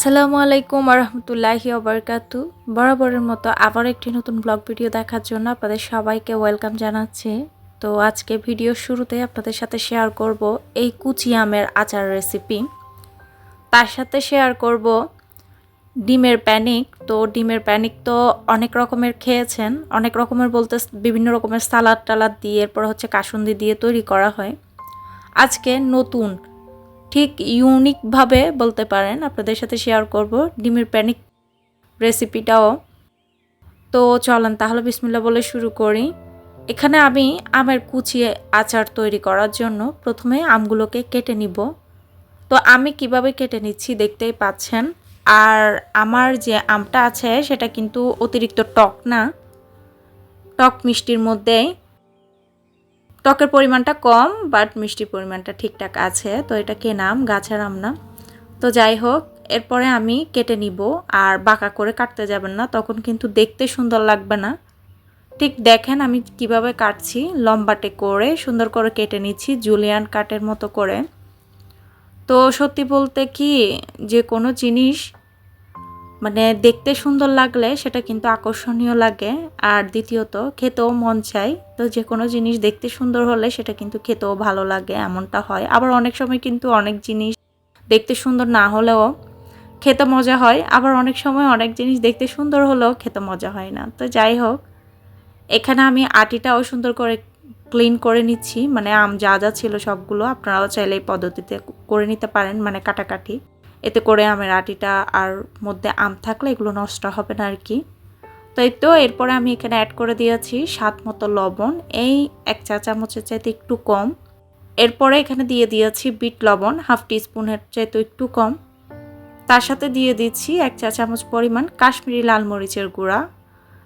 আসসালামু আলাইকুম রহমতুল্লাহি ওবরকাতু বরাবরের মতো আবার একটি নতুন ব্লগ ভিডিও দেখার জন্য আপনাদের সবাইকে ওয়েলকাম জানাচ্ছি। তো আজকে ভিডিও শুরুতে আপনাদের সাথে শেয়ার করব এই কুচি আমের আচার রেসিপি তার সাথে শেয়ার করব ডিমের প্যানিক তো ডিমের প্যানিক তো অনেক রকমের খেয়েছেন। অনেক রকমের বলতে বিভিন্ন রকমের সালাদ টালাদ দিয়ে, এরপর হচ্ছে কাসুন্দি দিয়ে তৈরি করা হয়। আজকে নতুন ঠিক ইউনিকভাবে বলতে পারেন, আপনাদের সাথে শেয়ার করব ডিমের প্যানিক রেসিপিটাও তো চলেন তাহলে বিসমিল্লা বলে শুরু করি। এখানে আমি আমের কুচিয়ে আচার তৈরি করার জন্য প্রথমে আমগুলোকে কেটে নিব। তো আমি কীভাবে কেটে নিচ্ছি দেখতেই পাচ্ছেন। আর আমার যে আমটা আছে সেটা কিন্তু অতিরিক্ত টক না। টক মিষ্টির মধ্যেই টকের পরিমাণটা কম বাট মিষ্টির পরিমাণটা ঠিকঠাক আছে। তো এটা কেনাম গাছের আম না। তো যাই হোক, এরপরে আমি কেটে নিব আর বাঁকা করে কাটতে যাবেন না, তখন কিন্তু দেখতে সুন্দর লাগবে না। ঠিক দেখেন আমি কীভাবে কাটছি, লম্বাটে করে সুন্দর করে কেটে নিচ্ছি, জুলিয়ান কাটের মতো করে। তো সত্যি বলতে কি, যে কোনো জিনিস মানে দেখতে সুন্দর লাগলে সেটা কিন্তু আকর্ষণীয় লাগে। আর দ্বিতীয়ত, খেতেও মন চায়। তো যে কোনো জিনিস দেখতে সুন্দর হলে সেটা কিন্তু খেতেও ভালো লাগে, এমনটা হয়। আবার অনেক সময় কিন্তু অনেক জিনিস দেখতে সুন্দর না হলেও খেতে মজা হয়। আবার অনেক সময় অনেক জিনিস দেখতে সুন্দর হলেও খেতে মজা হয় না। তো যাই হোক, এখানে আমি আটিটাও সুন্দর করে ক্লিন করে নিচ্ছি। মানে আম যা যা ছিল সবগুলো আপনারাও চাইলে এই পদ্ধতিতে করে নিতে পারেন মানে কাটাকাটি। এতে করে আমের আটিটা আর মধ্যে আম থাকলে এগুলো নষ্ট হবে না আর কি তো এই তো এরপরে আমি এখানে অ্যাড করে দিয়েছি স্বাদ মতো লবণ, এই এক চা চামচের চাইতে একটু কম। এরপরে এখানে দিয়ে দিয়েছি বিট লবণ, হাফ টিস্পুনের চাইতে একটু কম। তার সাথে দিয়ে দিচ্ছি এক চা চামচ পরিমাণ কাশ্মীরি লাল মরিচের গুঁড়া।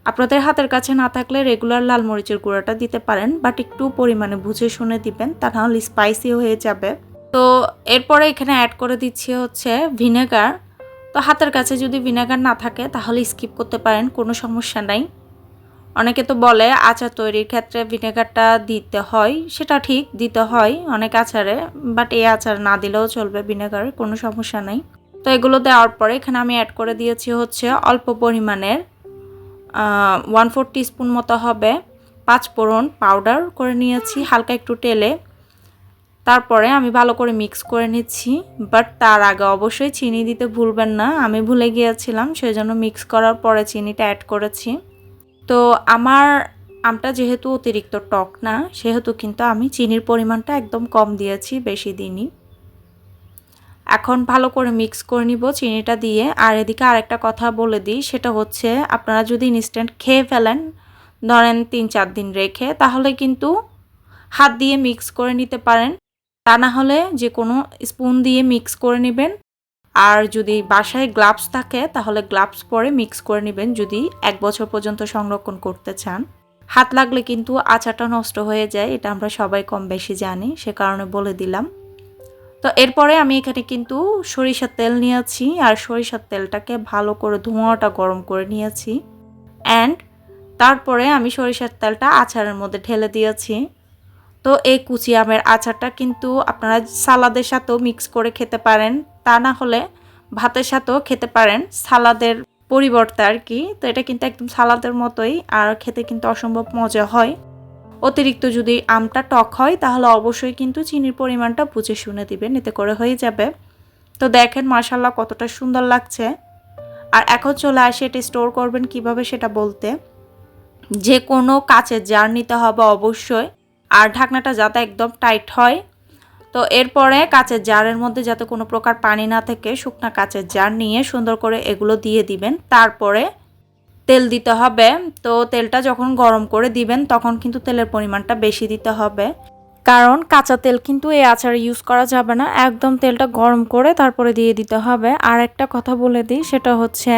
আপনাদের হাতের কাছে না থাকলে রেগুলার লাল মরিচের গুঁড়াটা দিতে পারেন বাট একটু পরিমাণে বুঝে শুনে দিবেন, তা নাহলে স্পাইসি হয়ে যাবে। তো এরপরে এখানে অ্যাড করে দিচ্ছি হচ্ছে ভিনেগার তো হাতের কাছে যদি ভিনেগার না থাকে, তাহলে স্কিপ করতে পারেন, কোনো সমস্যা নাই। অনেকে তো বলে আচার তৈরির ক্ষেত্রে ভিনেগারটা দিতে হয়, সেটা ঠিক, দিতে হয় অনেক আচারে বাট এই আচার না দিলেও চলবে ভিনেগার কোনো সমস্যা নেই। তো এগুলো দেওয়ার পরে এখানে আমি অ্যাড করে দিয়েছি হচ্ছে অল্প পরিমাণের ওয়ান ফোর টিস্পুন মতো হবে পাঁচ ফোড়ন পাউডার করে নিয়েছি, হালকা একটু তেলে। তারপরে আমি ভালো করে মিক্স করে নিচ্ছি বাট তার আগে অবশ্যই চিনি দিতে ভুলবেন না, আমি ভুলে গিয়েছিলাম সেই জন্য মিক্স করার পরে চিনিটা অ্যাড করেছি। তো আমার আমটা যেহেতু অতিরিক্ত টক না, সেহেতু কিন্তু আমি চিনির পরিমাণটা একদম কম দিয়েছি, বেশি দিনই এখন ভালো করে মিক্স করে নিব চিনিটা দিয়ে, আর এদিকে আরেকটা কথা বলে দিই, সেটা হচ্ছে আপনারা যদি ইনস্ট্যান্ট খেয়ে ফেলেন, ধরেন তিন চার দিন রেখে, তাহলে কিন্তু হাত দিয়ে মিক্স করে নিতে পারেন। তা না হলে যে কোনো স্পুন দিয়ে মিক্স করে নেবেন। আর যদি বাসায় গ্লাভস থাকে, তাহলে গ্লাভস পরে মিক্স করে নেবেন যদি এক বছর পর্যন্ত সংরক্ষণ করতে চান। হাত লাগলে কিন্তু আচারটা নষ্ট হয়ে যায়, এটা আমরা সবাই কম বেশি জানি, সে কারণে বলে দিলাম। তো এরপরে আমি এখানে কিন্তু সরিষার তেল নিয়েছি, আর সরিষার তেলটাকে ভালো করে ধোঁয়াটা গরম করে নিয়েছি। অ্যান্ড তারপরে আমি সরিষার তেলটা আচারের মধ্যে ঢেলে দিয়েছি। তো এই কুচি আমের আচারটা কিন্তু আপনারা সালাদের সাথেও মিক্স করে খেতে পারেন। তা না হলে ভাতের সাথেও খেতে পারেন। সালাদের পরিবর্তে আর কি। তো এটা কিন্তু একদম সালাদের মতোই আর খেতে কিন্তু অসম্ভব মজা হয়। অতিরিক্ত যদি আমটা টক হয়, তাহলে অবশ্যই কিন্তু চিনির পরিমাণটা বুঝে শুনে দিবেন, এতে করে হয়ে যাবে। তো দেখেন মার্শাল্লাহ কতটা সুন্দর লাগছে। আর এখন চলে আসে, এটি স্টোর করবেন কীভাবে সেটা বলতে। যে কোনো কাচের জার নিতে হবে অবশ্যই। আর ঢাকনাটা যাতে একদম টাইট হয়। তো এরপরে কাঁচের জারের মধ্যে যাতে কোনো প্রকার পানি না থাকে শুকনা কাঁচের জার নিয়ে সুন্দর করে এগুলো দিয়ে দিবেন। তারপরে তেল দিতে হবে। তো তেলটা যখন গরম করে দিবেন, তখন কিন্তু তেলের পরিমাণটা বেশি দিতে হবে। কারণ কাঁচা তেল কিন্তু এই আচারে ইউজ করা যাবে না। একদম তেলটা গরম করে তারপরে দিয়ে দিতে হবে। আর একটা কথা বলে দিই, সেটা হচ্ছে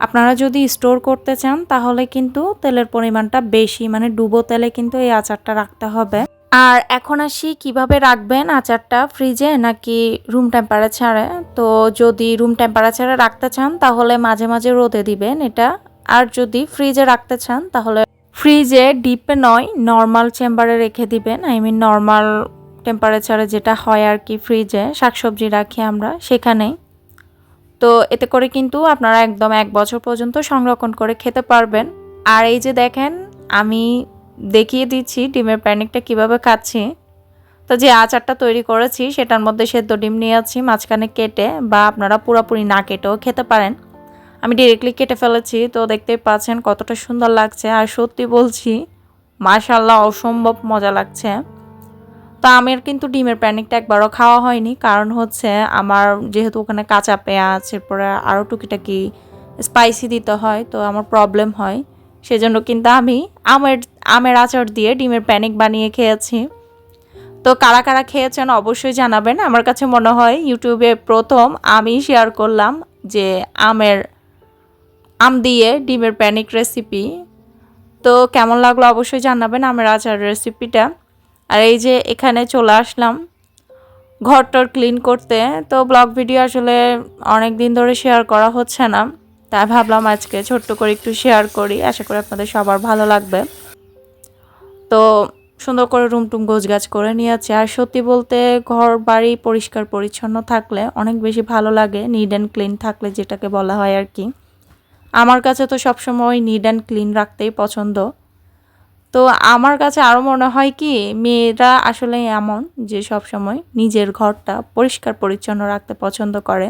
আপনারা যদি স্টোর করতে চান, তাহলে কিন্তু তেলের পরিমাণটা বেশি মানে ডুবো তেলে কিন্তু এই আচারটা রাখতে হবে। আর এখন আসি কীভাবে রাখবেন আচারটা ফ্রিজে নাকি রুম টেম্পারেচারে? তো যদি রুম টেম্পারেচারে রাখতে চান, তাহলে মাঝে মাঝে রোদে দিবেন এটা। আর যদি ফ্রিজে রাখতে চান, তাহলে ফ্রিজে ডিপে নয়, নর্মাল চেম্বারে রেখে দিবেন। আই মিন নর্মাল টেম্পারেচারে যেটা হয় আর কি ফ্রিজে, শাকসবজি রাখি আমরা সেখানেই। তো এতে করে কিন্তু আপনারা একদম এক বছর পর্যন্ত সংরক্ষণ করে খেতে পারবেন। আর এই যে দেখেন, আমি দেখিয়ে দিচ্ছি ডিমের প্যানিকটা কীভাবে খাচ্ছি। তো যে আচারটা তৈরি করেছি, সেটার মধ্যে সেদ্ধ ডিম নিয়েছি মাঝখানে কেটে বা আপনারা পুরোপুরি না কেটেও খেতে পারেন। আমি ডিরেক্টলি কেটে ফেলেছি, তো দেখতেই পাচ্ছেন কতটা সুন্দর লাগছে। আর সত্যি বলছি মাশাল্লাহ অসম্ভব মজা লাগছে। তা আমার কিন্তু ডিমের প্যানিকটা একবারও খাওয়া হয়নি। কারণ হচ্ছে আমার যেহেতু ওখানে কাঁচা পেঁয়াজ, এরপরে আরও টুকিটাকি স্পাইসি দিতে হয়, তো আমার প্রবলেম হয়। সেজন্য কিন্তু আমি আমের আমের আচার দিয়ে ডিমের প্যানিক বানিয়ে খেয়েছি। তো কারা কারা খেয়েছেন অবশ্যই জানাবেন। আমার কাছে মনে হয় ইউটিউবে প্রথম আমি শেয়ার করলাম যে আমের, আম দিয়ে ডিমের প্যানিক রেসিপি তো কেমন লাগল অবশ্যই জানাবেন আমের আচার রেসিপিটা আর এই যে এখানে চলে আসলাম ঘরটর ক্লিন করতে। তো ব্লগ ভিডিও আসলে অনেক দিন ধরে শেয়ার করা হচ্ছে না। তাই ভাবলাম আজকে ছোট্ট করে একটু শেয়ার করি। আশা করি আপনাদের সবার ভালো লাগবে। তো সুন্দর করে রুম টুম গোছগাছ করে নিয়েছে। আর সত্যি বলতে ঘর বাড়ি পরিষ্কার পরিচ্ছন্ন থাকলে অনেক বেশি ভালো লাগে নিড অ্যান্ড ক্লিন থাকলে যেটাকে বলা হয় আর কি। আমার কাছে তো সবসময় নিড অ্যান্ড ক্লিন রাখতেই পছন্দ। তো আমার কাছে আরও মনে হয় কি, মেয়েরা আসলে এমন যে সব সময় নিজের ঘরটা পরিষ্কার পরিচ্ছন্ন রাখতে পছন্দ করে।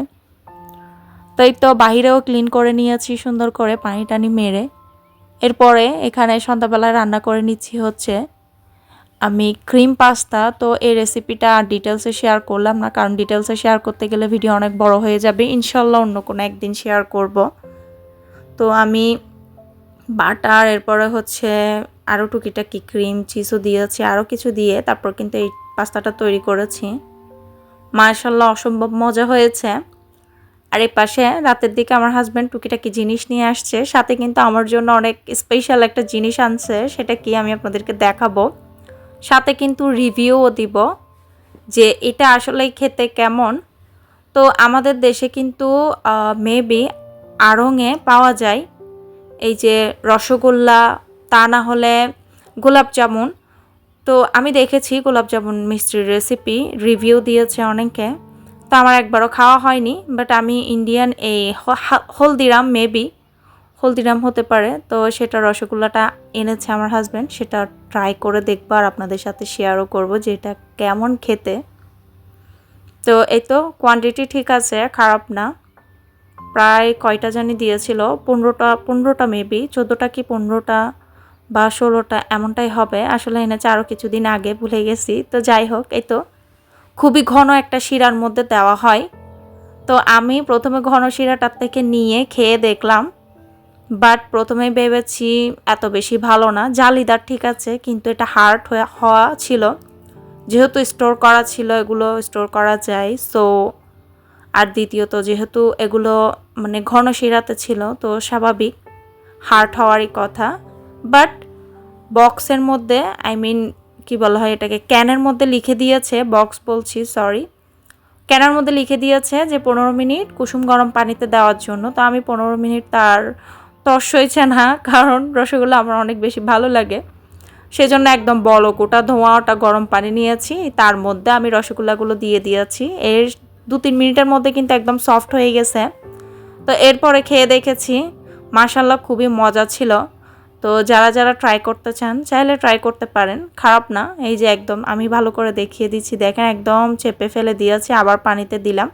তাই তো বাহিরেও ক্লিন করে নিয়েছি, সুন্দর করে পানি টানি মেরে। এরপরে এখানে সন্ধ্যাবেলায় রান্না করে নিচ্ছি হচ্ছে, আমি ক্রিম পাস্তা। তো এই রেসিপিটা আর ডিটেলসে শেয়ার করলাম না, কারণ ডিটেলসে শেয়ার করতে গেলে ভিডিও অনেক বড় হয়ে যাবে। ইনশাল্লাহ অন্য কোনো একদিন শেয়ার করব। তো আমি বাটার, এরপরে হচ্ছে আরও টুকিটাকি ক্রিম, চিজও দিয়েছি আরও কিছু দিয়ে তারপর কিন্তু এই পাস্তাটা তৈরি করেছি। মার্শাল্লাহ অসম্ভব মজা হয়েছে। আর এই পাশে রাতের দিকে আমার হাজব্যান্ড টুকিটাকি জিনিস নিয়ে আসছে, সাথে কিন্তু আমার জন্য অনেক স্পেশাল একটা জিনিস আনছে, সেটা কি আমি আপনাদেরকে দেখাবো। সাথে কিন্তু রিভিউও দিব যে এটা আসলে খেতে কেমন। তো আমাদের দেশে কিন্তু মেবি আড়ঙে পাওয়া যায়। এই যে রসগোল্লা, তা না হলে গোলাপ জামুন। তো আমি দেখেছি গোলাপ জামুন মিষ্টির রেসিপি রিভিউ দিয়েছে অনেকে। তো আমার একবারও খাওয়া হয়নি বাট আমি ইন্ডিয়ান এই হলদিরাম মেবি হলদিরাম হতে পারে। তো সেটা রসগোল্লাটা এনেছে আমার হাজব্যান্ড সেটা ট্রাই করে দেখব আর আপনাদের সাথে শেয়ারও করব যে এটা কেমন খেতে। তো এই তো কোয়ান্টিটি ঠিক আছে, খারাপ না। প্রায় কয়টা জানি দিয়েছিল, পনেরোটা পনেরোটা মেবি চোদ্দোটা কি পনেরোটা বা ষোলোটা এমনটাই হবে। আসলে এনেছে আরও কিছুদিন আগে, ভুলে গেছি। তো যাই হোক, এই তো খুবই ঘন একটা শিরার মধ্যে দেওয়া হয়। তো আমি প্রথমে ঘন শিরাটার থেকে নিয়ে খেয়ে দেখলাম, বাট প্রথমে ভেবেছি এত বেশি ভালো না। জালিদার ঠিক আছে, কিন্তু এটা হার্ড হওয়া ছিল। যেহেতু স্টোর করা ছিল, এগুলো স্টোর করা যায়। সো আর দ্বিতীয়ত যেহেতু এগুলো মানে ঘন শিরাতে ছিল, তো স্বাভাবিক হার্ট হওয়ারই কথা। বাট বক্সের মধ্যে, আই মিন কি বলা হয় এটাকে, ক্যানের মধ্যে লিখে দিয়েছে, বক্স বলছি, সরি। ক্যানের মধ্যে লিখে দিয়েছে যে পনেরো মিনিট কুসুম গরম পানিতে দেওয়ার জন্য। তো আমি পনেরো মিনিট তার তস হয়েছে না, কারণ রসগোল্লা আমার অনেক বেশি ভালো লাগে। সেজন্য একদম বলক, ওটা ধোঁয়া, ওটা গরম পানি নিয়েছি। তার মধ্যে আমি রসগোল্লাগুলো দিয়ে দিয়েছি। এর দু তিন মিনিটের মধ্যে কিন্তু একদম সফট হয়ে গেছে। তো এরপরে খেয়ে দেখেছি মাসাল্লাহ খুবই মজা ছিল। তো যারা যারা ট্রাই করতে চান, চাইলে ট্রাই করতে পারেন। খারাপ না, এই যে একদম আমি ভালো করে দেখিয়ে দিচ্ছি। দেখেন একদম চেপে ফেলে দিয়েছি, আবার পানিতে দিলাম।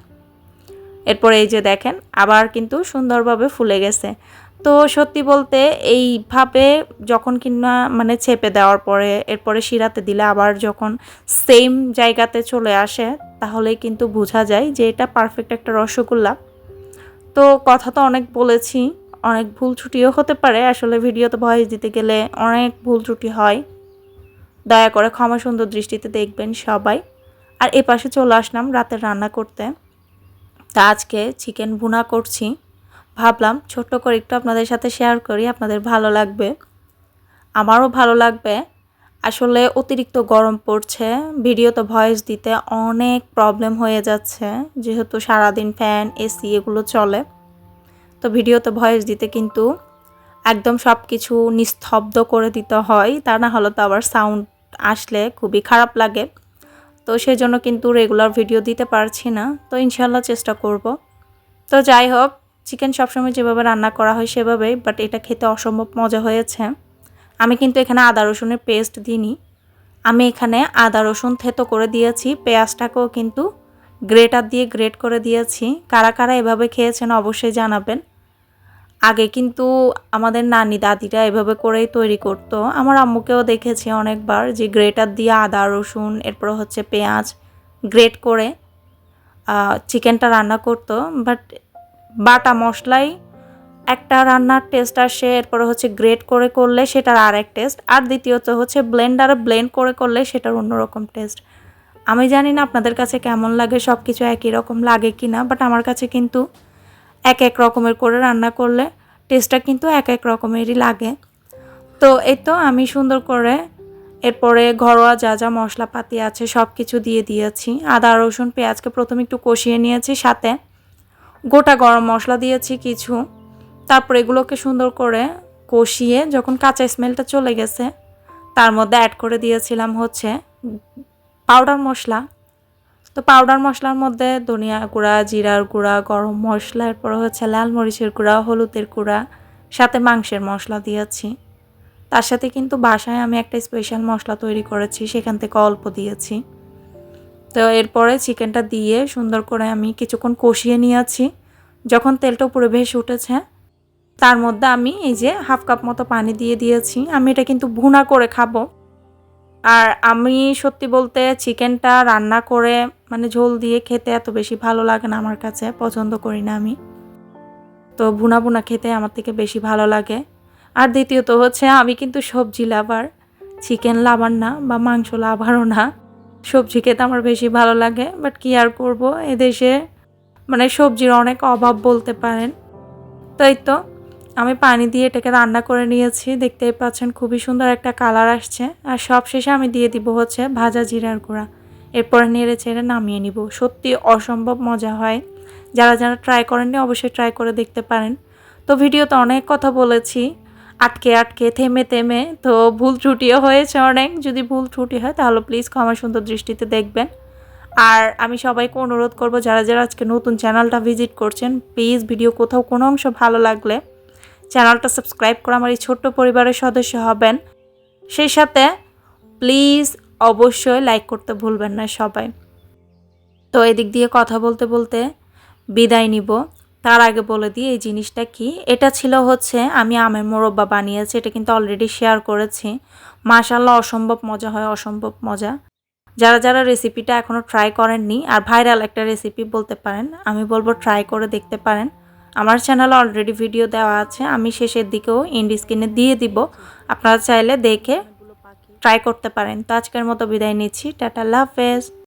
এরপরে এই যে দেখেন, আবার কিন্তু সুন্দরভাবে ফুলে গেছে। তো সত্যি বলতে এইভাবে যখন কিনা মানে ছেপে দেওয়ার পরে, এরপরে শিরাতে দিলে আবার যখন সেম জায়গাতে চলে আসে তাহলে কিন্তু বোঝা যায় যে এটা পারফেক্ট একটা রসগোল্লা। তো কথা তো অনেক বলেছি, অনেক ভুল ত্রুটিও হতে পারে। আসলে ভিডিওতে ভয়েস দিতে গেলে অনেক ভুল ত্রুটি হয়। দয়া করে ক্ষমা সুন্দর দৃষ্টিতে দেখবেন সবাই। আর এ পাশে চলে আসলাম রাতের রান্না করতে। তা আজকে চিকেন ভুনা করছি। ভাবলাম ছোট্ট করে একটু আপনাদের সাথে শেয়ার করি, আপনাদের ভালো লাগবে। আমারও ভালো লাগবে। আসলে অতিরিক্ত গরম পড়ছে ভিডিওতে ভয়েস দিতে অনেক প্রবলেম হয়ে যাচ্ছে, যেহেতু সারাদিন ফ্যান এসি এগুলো চলে। তো ভিডিওতে ভয়েস দিতে কিন্তু একদম সব কিছু নিস্তব্ধ করে দিতে হয়, তা না হলে তো আবার সাউন্ড আসলে খুবই খারাপ লাগে। তো সেজন্য কিন্তু রেগুলার ভিডিও দিতে পারছি না। তো ইনশাল্লাহ চেষ্টা করব। তো যাই হোক চিকেন সবসময় যেভাবে রান্না করা হয় সেভাবেই বাট এটা খেতে অসম্ভব মজা হয়েছে। আমি কিন্তু এখানে আদা রসুনের পেস্ট দিইনি। আমি এখানে আদা রসুন থেতো করে দিয়েছি, পেঁয়াজটাকেও কিন্তু গ্রেটার দিয়ে গ্রেট করে দিয়েছি। কারা কারা এভাবে খেয়েছেন অবশ্যই জানাবেন। আগে কিন্তু আমাদের নানি দাদিরা এভাবে করেই তৈরি করতো। আমার আম্মুকেও দেখেছি অনেকবার যে গ্রেটার দিয়ে আদা, রসুন, এরপর হচ্ছে পেঁয়াজ গ্রেট করে চিকেনটা রান্না করতো বাট বাটা মশলাই, একটা রান্নার টেস্ট আসে এরপরে হচ্ছে গ্রেট করে করলে সেটার আর এক টেস্ট আর দ্বিতীয়ত হচ্ছে ব্লেন্ডারে ব্লেন্ড করে করলে সেটার অন্যরকম টেস্ট আমি জানি না আপনাদের কাছে কেমন লাগে সব কিছু একই রকম লাগে কি না বাট আমার কাছে কিন্তু এক এক রকমের করে রান্না করলে টেস্টটা কিন্তু এক এক রকমেরই লাগে। তো এই তো আমি সুন্দর করে এরপরে ঘরোয়া যা যা মশলাপাতি আছে সব কিছু দিয়ে দিয়েছি। আদা, রসুন, পেঁয়াজকে প্রথমে একটু কষিয়ে নিয়েছি সাথে। গোটা গরম মশলা দিয়েছি কিছু। তারপর এগুলোকে সুন্দর করে কষিয়ে যখন কাঁচা স্মেলটা চলে গেছে, তার মধ্যে অ্যাড করে দিয়েছিলাম হচ্ছে পাউডার মশলা। তো পাউডার মশলার মধ্যে ধনিয়া গুঁড়া, জিরার গুঁড়া, গরম মশলা, এরপর হচ্ছে লাল মরিচের গুঁড়া, হলুদের গুঁড়া, সাথে মাংসের মশলা দিয়েছি। তার সাথে কিন্তু বাসায় আমি একটা স্পেশাল মশলা তৈরি করেছি, সেখান থেকে অল্প দিয়েছি। তো এরপরে চিকেনটা দিয়ে সুন্দর করে আমি কিছুক্ষণ কষিয়ে নিয়েছি। যখন তেলটা উপরে ভেসে উঠেছে, তার মধ্যে আমি এই যে হাফ কাপ মতো পানি দিয়ে দিয়েছি। আমি এটা কিন্তু ভুনা করে খাব। আর আমি সত্যি বলতে চিকেনটা রান্না করে মানে ঝোল দিয়ে খেতে এত বেশি ভালো লাগে না আমার কাছে, পছন্দ করি না আমি। তো ভুনা ভুনা খেতে আমার থেকে বেশি ভালো লাগে। আর দ্বিতীয়ত হচ্ছে আমি কিন্তু সবজি লাভার। চিকেন লাভার না বা মাংস লাভারও না। সবজি খেতে আমার বেশি ভালো লাগে বাট কি আর করব? এদেশে মানে সবজির অনেক অভাব বলতে পারেন। তাই তো, আমি পানি দিয়ে এটাকে রান্না করে নিয়েছি, দেখতেই পাচ্ছেন খুবই সুন্দর একটা কালার আসছে। আর সব শেষে আমি দিয়ে দিব হচ্ছে ভাজা জিরার গুঁড়া। এরপরে নেড়ে চেড়ে নামিয়ে নিব। সত্যি অসম্ভব মজা হয়। যারা যারা ট্রাই করেননি অবশ্যই ট্রাই করে দেখতে পারেন। তো ভিডিওতে অনেক কথা বলেছি। আটকে আটকে, থেমে থেমে। তো ভুল ত্রুটিও হয়েছে অনেক। যদি ভুল ত্রুটি হয়, তাহলে প্লিজ ক্ষমা সুন্দর দৃষ্টিতে দেখবেন। আর আমি সবাইকে অনুরোধ করব, যারা যারা আজকে নতুন চ্যানেলটা ভিজিট করছেন প্লিজ ভিডিও কোথাও কোনো অংশ ভালো লাগলে চ্যানেলটা সাবস্ক্রাইব করে আমার এই ছোট্ট পরিবারের সদস্য হবেন। সেই সাথে প্লিজ অবশ্যই লাইক করতে ভুলবেন না সবাই। তো এদিক দিয়ে কথা বলতে বলতে বিদায় নিব। তার আগে বলে দিই এই জিনিসটা কি? এটা ছিল হচ্ছে আমি আমের মোরব্বা বানিয়েছি, এটা কিন্তু অলরেডি শেয়ার করেছি। মাশাল্লাহ অসম্ভব মজা হয়, অসম্ভব মজা। যারা যারা রেসিপিটা এখনও ট্রাই করেননি, আর ভাইরাল একটা রেসিপি বলতে পারেন, আমি বলব ট্রাই করে দেখতে পারেন। আমার চ্যানেলে অলরেডি ভিডিও দেওয়া আছে, আমি শেষের দিকেও ইন্ডি স্ক্রিনে দিয়ে দিব। আপনারা চাইলে দেখে ট্রাই করতে পারেন। তো আজকের মতো বিদায় নিচ্ছি। টাটা লাভ ফেস